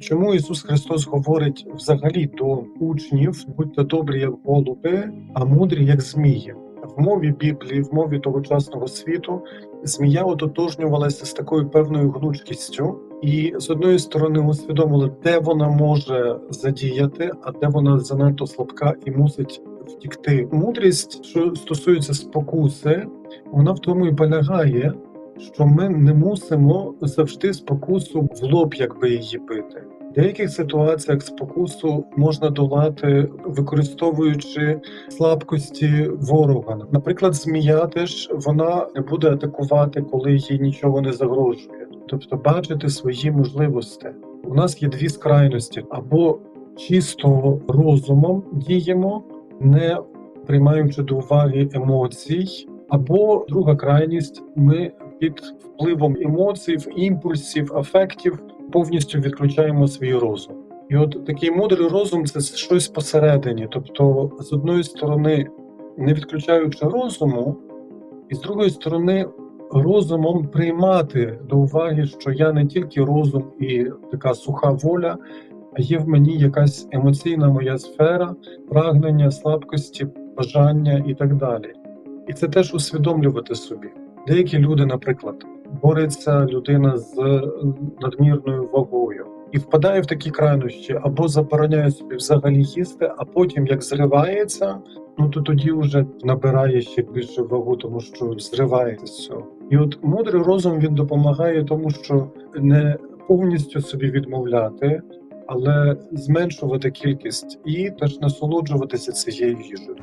Чому Ісус Христос говорить взагалі до учнів, будьте добрі, як голуби, а мудрі, як змії? В мові Біблії, в мові тогочасного світу, змія ототожнювалася з такою певною гнучкістю, і з одної сторони усвідомили, де вона може задіяти, а де вона занадто слабка і мусить втікти. Мудрість, що стосується спокуси, вона в тому і полягає, що ми не мусимо завжди спокусу в лоб, якби її бити. В деяких ситуаціях спокусу можна долати, використовуючи слабкості ворога. Наприклад, змія теж вона не буде атакувати, коли їй нічого не загрожує, тобто бачити свої можливості. У нас є дві скрайності: або чисто розумом діємо, не приймаючи до уваги емоцій, або друга крайність ми під впливом емоцій, імпульсів, афектів повністю відключаємо свій розум. І от такий мудрий розум це щось посередині. Тобто, з одної сторони, не відключаючи розуму, і з другої сторони, розумом приймати до уваги, що я не тільки розум і така суха воля, а є в мені якась емоційна моя сфера, прагнення, слабкості, бажання і так далі. І це теж усвідомлювати собі. Деякі люди, наприклад, бореться людина з надмірною вагою і впадає в такі крайнощі, або забороняє собі взагалі їсти, а потім, як зривається, ну то тоді вже набирає ще більше вагу, тому що зривається з. І от мудрий розум він допомагає тому, що не повністю собі відмовляти, але зменшувати кількість і теж насолоджуватися цією їжею.